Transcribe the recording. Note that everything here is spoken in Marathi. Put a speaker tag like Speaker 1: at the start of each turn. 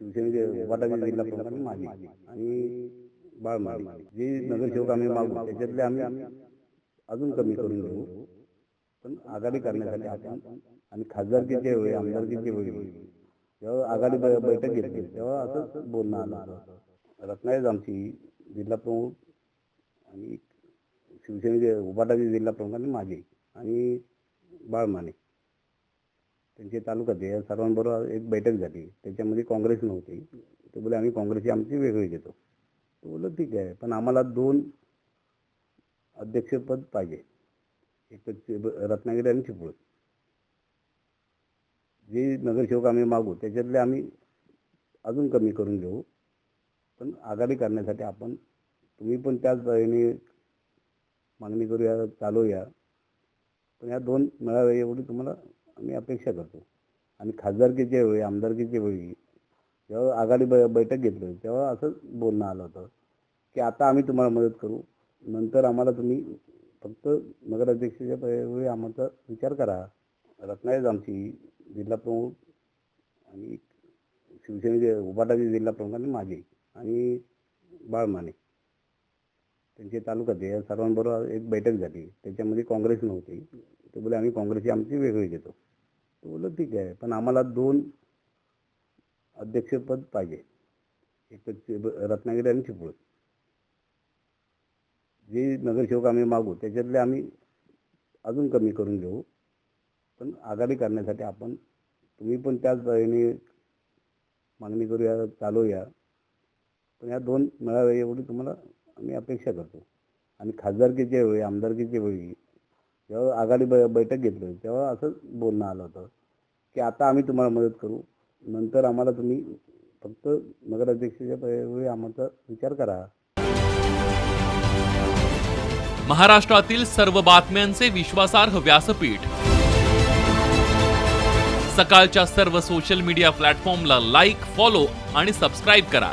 Speaker 1: शिवसेनेचे वाटाचे जिल्हा प्रमुख आणि माझे आणि बाळमाडी जे नगरसेवक आम्ही मागू त्याच्यातले आम्ही अजून कमी करून घेऊ. पण आघाडी करण्यासाठी आपण आणि खासदारकीच्या वेळी आमदारकीच्या वेळी जेव्हा आघाडी ब- बैठक घेतली तेव्हा असंच बोलणं आलं रत्नागिरीच आमची जिल्हा प्रमुख आणि शिवसेनेचे उपाटाचे जिल्हा प्रमुख आणि माझे आणि बाळमाने त्यांचे तालुक्यात या सर्वांबरोबर एक बैठक झाली. त्याच्यामध्ये काँग्रेस नव्हती. ते बोले आम्ही काँग्रेसची आमची वेगळी घेतो. तो बोललो ठीक आहे पण आम्हाला दोन अध्यक्षपद पाहिजे. एक रत्नागिरी आणि चिपळूण. जे नगरसेवक आम्ही मागू त्याच्यातले आम्ही अजून कमी करून घेऊ. पण आघाडी करण्यासाठी आपण तुम्ही पण त्याच तऱ्हेने मागणी करूया चालूया. पण या दोन मिळावे एवढी तुम्हाला आम्ही अपेक्षा करतो. आणि खासदारकीच्या वेळी आमदारकीच्या वेळी जेव्हा आघाडी ब बैठक घेतली तेव्हा असंच बोलणं आलं होतं की आता आम्ही तुम्हाला मदत करू. नंतर आम्हाला तुम्ही फक्त नगराध्यक्षाच्या वेळी आम्हाला विचार करा. रत्नागिरीच आमची जिल्हा प्रमुख आणि शिवसेनेचे उपाटाचे जिल्हा प्रमुख आणि माझे आणि बाळमाने. त्यांचे तालुक्यात या सर्वांबरोबर एक बैठक झाली. त्याच्यामध्ये काँग्रेस नव्हती. ते बोले आम्ही काँग्रेसची आमची वेगळी घेतो. तो बोललो ठीक आहे पण आम्हाला दोन अध्यक्षपद पाहिजे. एक रत्नागिरी आणि चिपळूण. जे नगरसेवक आम्ही मागू त्याच्यातले आम्ही अजून कमी करून घेऊ. पण आघाडी करण्यासाठी आपण तुम्ही पण त्याच याने मागणी करूया चालूया. पण या दोन मिळावे एवढी तुम्हाला आम्ही अपेक्षा करतो. आणि खासदारकीच्या वेळी आमदारकीच्या वेळी जेव्हा आघाडी ब बैठक घेतली तेव्हा असंच बोलणं आलं होतं की आता आम्ही तुम्हाला मदत करू. नंतर आम्हाला तुम्ही फक्त नगराध्यक्षाच्या वेळी आम्हाला विचार करा.
Speaker 2: महाराष्ट्रातील सर्व बातम्यांचे विश्वासार्ह व्यासपीठ. सकाळच्या सर्व सोशल मीडिया प्लॅटफॉर्मला लाईक फॉलो आणि सबस्क्राईब करा.